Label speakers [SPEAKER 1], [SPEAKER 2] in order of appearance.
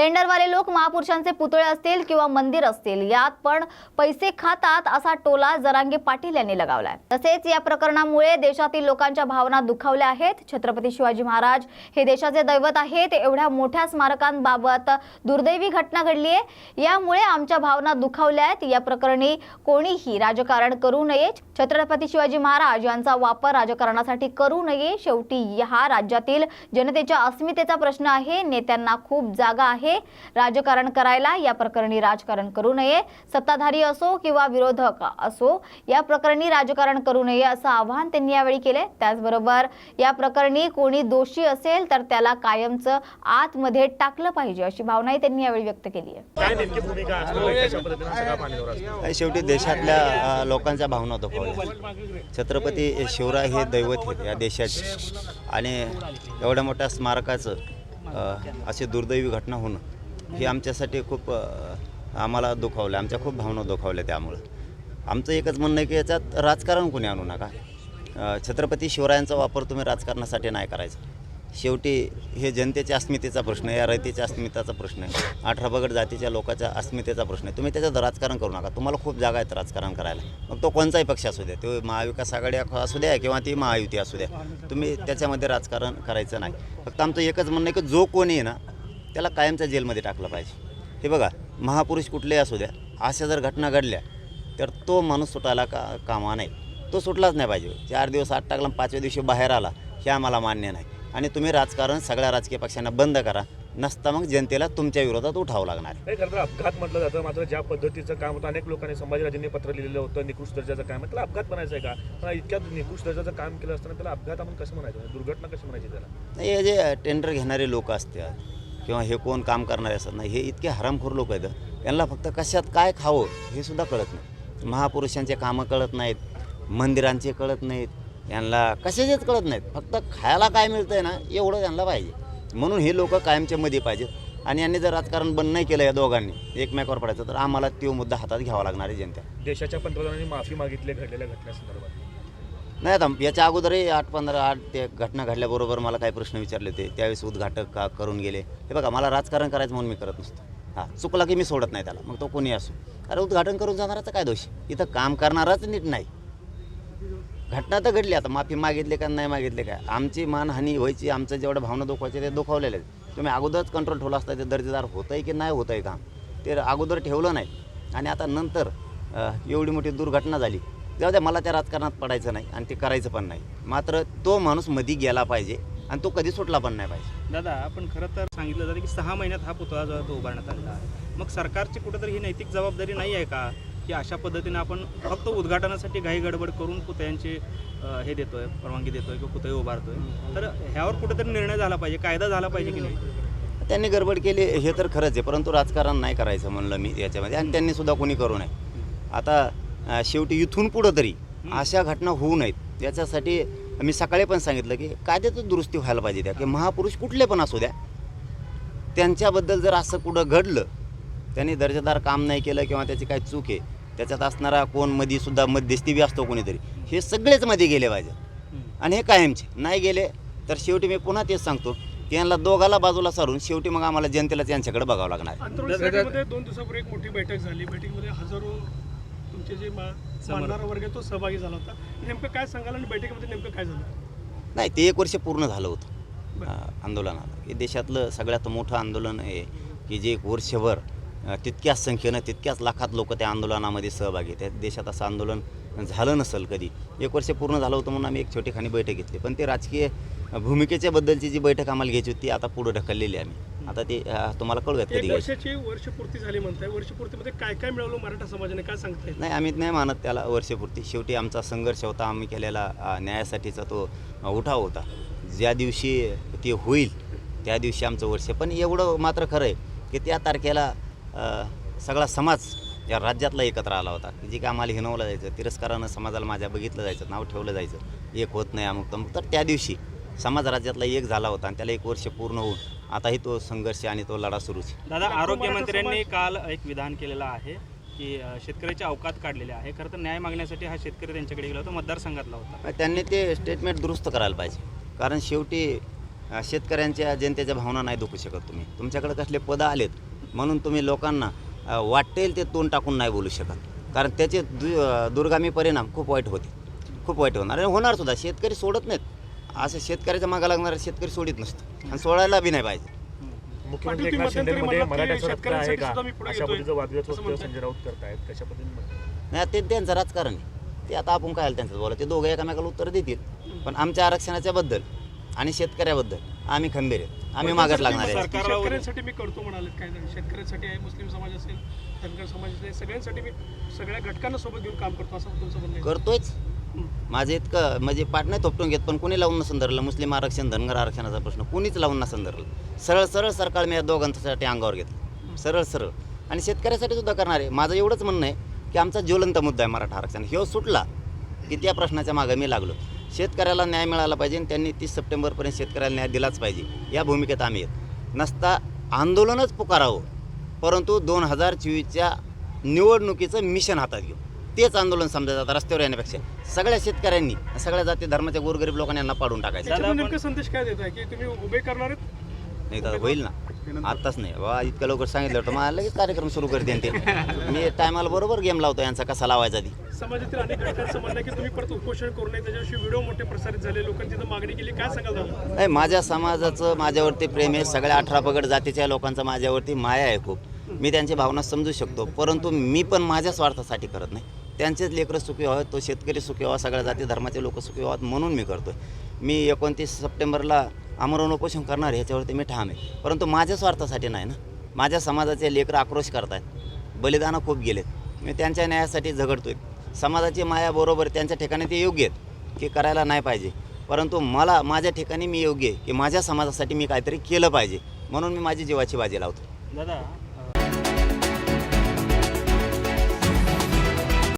[SPEAKER 1] टेंडरवाले लोक महापुरुषांचे पुतळे असतील किंवा मंदिर असतील यात पण पैसे खातात असा टोला जरांगे पाटील यांनी लगावलाय. तसेच या प्रकरणामुळे देशातील लोकांच्या भावना दुखावल्या आहेत. छत्रपती शिवाजी महाराज हे देशाचे दैवत आहेत. एवढ्या मोठ्या स्मारकांबाबत दुर्दैवी घटना घडली आहे यामुळे आमच्या भावना दुखावल्या आहेत. या प्रकरणी कोणीही राजकारण करू नये. छत्रपती शिवाजी महाराज यांचा वापर राजकारणासाठी करू नये. शेवटी हा राज्यातील जनतेच्या अस्मितेचा प्रश्न आहे. नेत्यांना खूप जागा आहे. राजकारण करायला या प्रकरणी राजकारण करू नये. सत्ताधारी असो किंवा विरोधक असो या प्रकरणी राजकारण करू नये असं आवाहन त्यांनी यावेळी केले त्याचबरोबर या प्रकरणी कोणी दोषी असेल तर त्याला कायमचं आतमध्ये टाकलं पाहिजे अशी भावनाही त्यांनी यावेळी व्यक्त केली आहे.
[SPEAKER 2] शेवटी देशातल्या लोकांच्या भावना दुखवल्या. छत्रपती शिवराय हे दैवत आहेत या देशाचे. आणि एवढ्या मोठ्या स्मारकाचं असे अशी दुर्दैवी घटना होणं ही आमच्यासाठी खूप आम्हाला दुखावलं आमच्या खूप भावना दुखावल्या त्यामुळं. आमचं एकच म्हणणं आहे की याच्यात राजकारण कोणी आणू नका. छत्रपती शिवरायांचा वापर तुम्ही राजकारणासाठी नाही करायचा. शेवटी हे जनतेच्या अस्मितेचा प्रश्न आहे या रयतेच्या अस्मितेचा प्रश्न आहे. अठरा बगड जातीच्या लोकांच्या अस्मितेचा प्रश्न आहे. तुम्ही त्याच्यात राजकारण करू नका. तुम्हाला खूप जागा आहेत राजकारण करायला. मग तो कोणताही पक्ष असू द्या. तो महाविकास आघाडी असू द्या किंवा ती महायुती असू द्या. तुम्ही त्याच्यामध्ये राजकारण करायचं नाही. फक्त आमचं एकच म्हणणं आहे की जो कोणी आहे ना त्याला कायमच्या जेलमध्ये टाकलं पाहिजे. हे बघा महापुरुष कुठलेही असू द्या. अशा जर घटना घडल्या तर तो माणूस सुटायला का कामा नाही तो सुटलाच नाही पाहिजे. चार दिवस आठ टाकला पाचव्या दिवशी बाहेर आला हे आम्हाला मान्य नाही. आणि तुम्ही राजकारण सगळ्या राजकीय पक्षांना बंद करा. नसता मग जनतेला तुमच्या विरोधात उठावं लागणार.
[SPEAKER 3] खरं तर अपघात म्हटलं जातं. मात्र ज्या पद्धतीचं काम होतं अनेक लोकांनी संभाजीराजेंनी पत्र लिहिलेलं होतं निकृष्ट दर्जाचं काम. आहे त्याला अपघात म्हणायचं आहे का? पण इतक्या निकृष्ट दर्जाचं काम केलं असताना त्याला अपघात आपण कसं म्हणायचं? म्हणजे दुर्घटना कशी म्हणायची त्याला?
[SPEAKER 2] नाही हे जे टेंडर घेणारे लोक असतात किंवा हे कोण काम करणारे असतात नाही हे इतके हरामखोर लोक आहेत. यांना फक्त कशात काय खावं हे सुद्धा कळत नाही. महापुरुषांचे कामं कळत नाहीत मंदिरांचे कळत नाहीत यांना कशाचेच कळत नाहीत. फक्त खायला काय मिळतं आहे ना एवढं त्यांना पाहिजे. म्हणून हे लोक कायमच्या मध्ये पाहिजेत. आणि यांनी जर राजकारण बंद नाही केलं या दोघांनी एकमेकावर पडायचं तर आम्हाला तो मुद्दा हातात घ्यावा लागणार आहे जनता.
[SPEAKER 3] देशाच्या पंतप्रधानांनी माफी मागितली घडलेल्या घटनेसंदर्भात.
[SPEAKER 2] नाही आता याच्या अगोदरही आठ पंधरा आठ ते घटना घडल्याबरोबर मला काही प्रश्न विचारले होते. त्यावेळेस उद्घाटक का करून गेले. हे बघा मला राजकारण करायचं म्हणून मी करत नसतो. हां चुकला की मी सोडत नाही त्याला. मग तो कोणी असो. अरे उद्घाटन करून जाणाराचा काय दोष? इथं काम करणाराच नीट नाही. घटना तर घडली. आता माफी मागितली का नाही मागितली काय? आमची मानहानी व्हायची आमचं जेवढं भावना दुखवायचे ते दुखावलेले आहेत तुम्ही अगोदरच कंट्रोल ठेवला असता ते दर्जेदार होतं आहे की नाही होतं आहे काम? ते अगोदर ठेवलं नाही. आणि आता नंतर एवढी मोठी दुर्घटना झाली. तेव्हा द्या मला त्या राजकारणात पडायचं नाही आणि ते करायचं पण नाही. मात्र तो माणूस मधी गेला पाहिजे आणि तो कधी सुटला पण नाही पाहिजे.
[SPEAKER 4] दादा आपण खरं तर सांगितलं जातं की सहा महिन्यात हा पुतळा जो आहे तो उभारण्यात आलेला आहे. मग सरकारची कुठेतरी ही नैतिक जबाबदारी नाही आहे का? की अशा पद्धतीने आपण फक्त उद्घाटनासाठी घाई गडबड करून पुतळ्यांचे हे देतोय परवानगी देतोय किंवा पुतळे उभारतोय. तर ह्यावर कुठेतरी निर्णय झाला पाहिजे कायदा झाला पाहिजे की नाही?
[SPEAKER 2] त्यांनी गडबड केली हे तर खरंच आहे परंतु राजकारण नाही करायचं म्हणलं मी याच्यामध्ये. आणि त्यांनी सुद्धा कोणी करू नये. आता शेवटी इथून पुढं तरी अशा घटना होऊ नयेत. याच्यासाठी मी सकाळी पण सांगितलं की कायद्यातच दुरुस्ती व्हायला पाहिजे त्या की महापुरुष कुठले पण असू द्या. त्यांच्याबद्दल जर असं कुठं घडलं त्यांनी दर्जेदार काम नाही केलं किंवा त्याची काय चूक आहे त्याच्यात असणारा कोणमध्ये सुद्धा मध्यस्थी बी असतो कोणीतरी हे सगळेच मध्ये गेले पाहिजे. आणि हे कायमचे. नाही गेले तर शेवटी मी पुन्हा तेच सांगतो की यांना दोघाला बाजूला सारून शेवटी मग आम्हाला जनतेलाच यांच्याकडे बघावं लागणार.
[SPEAKER 5] दोन दिवसापूर्वी एक मोठी बैठक झाली. बैठकीमध्ये हजारो तुमचे जे मानणारा वर्ग तो सहभागी झाला होता. नेमकं काय सांगाल आणि बैठकीमध्ये नेमकं काय झालं?
[SPEAKER 2] नाही ते एक वर्ष पूर्ण झालं होतं. आंदोलनाला. हे देशातलं सगळ्यात मोठं आंदोलन आहे की जे एक वर्षभर तितक्याच संख्येनं तितक्याच लाखात लोक त्या आंदोलनामध्ये सहभागी आहेत. देशात असं आंदोलन झालं नसेल कधी? एक वर्ष पूर्ण झालं होतं म्हणून आम्ही एक छोटीखानी बैठक घेतली. पण ते राजकीय भूमिकेच्या बद्दलची जी बैठक आम्हाला घ्यायची होती ती आता पुढे ढकललेली आम्ही. आता ते तुम्हाला कळूयात कधी
[SPEAKER 5] वर्षाची वर्षपूर्ती झाली म्हणताय. वर्षपूर्तीमध्ये काय काय मिळवलं मराठा समाजाने? काय सांगता येईल?
[SPEAKER 2] नाही आम्ही नाही मानत त्याला वर्षपूर्ती. शेवटी आमचा संघर्ष होता. आम्ही केलेला न्यायासाठीचा तो उठाव होता. ज्या दिवशी ते होईल त्या दिवशी आमचं वर्ष. पण एवढं मात्र खरं आहे की त्या तारखेला सगळा समाज या राज्यातला एकत्र आला होता. की जे काय आम्हाला हिनवलं जायचं तिरस्कारानं समाजाला माझ्या बघितलं जायचं नाव ठेवलं जायचं एक होत नाही अमुक तमुक. तर त्या दिवशी समाज राज्यातला एक झाला होता आणि त्याला एक वर्ष पूर्ण होऊन आताही तो संघर्ष आणि तो लढा सुरूच.
[SPEAKER 4] दादा आरोग्यमंत्र्यांनी काल एक विधान केलेलं आहे की शेतकऱ्याचे अवकात काढलेले आहे. खरं तर न्याय मागण्यासाठी हा शेतकरी त्यांच्याकडे गेला होता मतदारसंघातला होता.
[SPEAKER 2] त्यांनी ते स्टेटमेंट दुरुस्त करायला पाहिजे. कारण शेवटी शेतकऱ्यांच्या जनतेच्या भावना नाही दुखू शकत तुम्ही. तुमच्याकडे कसले पदं आलेत म्हणून तुम्ही लोकांना वाटेल ते तोंड टाकून नाही बोलू शकत. कारण त्याचे दु दुर्गामी परिणाम खूप वाईट होते. खूप वाईट होणार. आणि होणार सुद्धा. शेतकरी सोडत नाहीत. असं शेतकऱ्याच्या मागा लागणारा शेतकरी सोडित नसतो. आणि सोडायला बी नाही पाहिजे.
[SPEAKER 3] मुख्यमंत्री
[SPEAKER 5] पाटील,
[SPEAKER 3] एकनाथ
[SPEAKER 5] तुम्ही
[SPEAKER 3] शिंदेमध्ये
[SPEAKER 5] मध्यंतरी
[SPEAKER 3] मराठ्याचं
[SPEAKER 5] म्हणलात
[SPEAKER 3] रक्त
[SPEAKER 5] की?
[SPEAKER 3] आहे अशा. पद्धतीचं. संजय राऊत करतायत. कशा पद्धतीने
[SPEAKER 2] नाही ते त्यांचं राजकारण आहे. ते आता आपण काय त्यांचं बोला ते दोघं एकामेकाला उत्तर देतील. पण आमच्या आरक्षणाच्या बद्दल आणि शेतकऱ्याबद्दल आम्ही खंबीर आहेत. आम्ही मागत लागणार आहे.
[SPEAKER 5] शेतकऱ्यांसाठी मी करतो म्हणाले काय शेतकऱ्यांसाठी आहे मुस्लिम समाज असेल धनगर समाज असेल सगळ्यांसाठी मी सगळ्या घटकांना सोबत घेऊन काम करतो असं तुमचं म्हणणं आहे.
[SPEAKER 2] करतोयच.
[SPEAKER 5] हं.
[SPEAKER 2] माझं इतकं म्हणजे पाठ नाही थोपटून घेत पण कुणी लावून नसून धरलं मुस्लिम आरक्षण धनगर आरक्षणाचा प्रश्न कुणीच लावून नसून धरलं सरळ सरळ सरकार मी या दोघांसाठी अंगावर घेतलं. सरळ सरळ. आणि शेतकऱ्यासाठी सुद्धा करणार आहे. माझं एवढंच म्हणणं आहे की आमचा ज्वलंत मुद्दा आहे मराठा आरक्षण. ह्यो सुटला की त्या प्रश्नाच्या मागे मी लागलो. शेतकऱ्याला न्याय मिळाला पाहिजे आणि त्यांनी तीस सप्टेंबरपर्यंत शेतकऱ्याला न्याय दिलाच पाहिजे. या भूमिकेत आम्ही आहेत नसता आंदोलनच पुकारावं परंतु दोन हजार चोवीसच्या निवडणुकीचं मिशन हातात घेऊ. तेच आंदोलन समजा जातं रस्त्यावर येण्यापेक्षा. सगळ्या शेतकऱ्यांनी सगळ्या जाती धर्माच्या गोरगरीब लोकांनी यांना पाडून टाकायचं.
[SPEAKER 5] नेमकं संदेश काय देत आहे की तुम्ही उभे करणार
[SPEAKER 2] नाही तर होईल ना. आत्ताच नाही. बा इतकं लवकर सांगितलं होतं. मला लगेच कार्यक्रम सुरू करते ते. मी टायमाला बरोबर गेम लावतो यांचा कसा लावायचा ती.
[SPEAKER 5] समाजातील अनेक घटकांचं म्हणणं की तुम्ही परत उपोषण करू नये त्याच्याविषयी व्हिडिओ मोठे प्रसारित झाले लोकांची तिथं मागणी केली. काय सांगाल दादा?
[SPEAKER 2] नाही माझ्या समाजाचं माझ्यावरती प्रेम आहे. सगळ्या अठरा पगड जातीच्या लोकांचा माझ्यावरती माया आहे खूप. मी त्यांची भावना समजू शकतो परंतु मी पण माझ्या स्वार्थासाठी करत नाही. त्यांचेच लेकरं सुखी व्हावं तो शेतकरी सुखी व्हावा सगळ्या जाती धर्माचे लोक सुखी व्हावेत म्हणून मी करतो मी एकोणतीस सप्टेंबरला आमरण उपोषण करणार आहे, ह्याच्यावरती मी ठाम आहे. परंतु माझ्या स्वार्थासाठी नाही ना. माझ्या समाजाचे लेकरं आक्रोश करतायत. बलिदानं खूप गेलेत. मी त्यांच्या न्यायासाठी झगडतोय. समाजाची माया बरोबर त्यांच्या ठिकाणी ते योग्य आहेत की करायला नाही पाहिजे. परंतु मला माझ्या ठिकाणी मी योग्य आहे की माझ्या समाजासाठी मी काहीतरी केलं पाहिजे. म्हणून मी माझी जीवाची बाजी लावतो.
[SPEAKER 4] दादा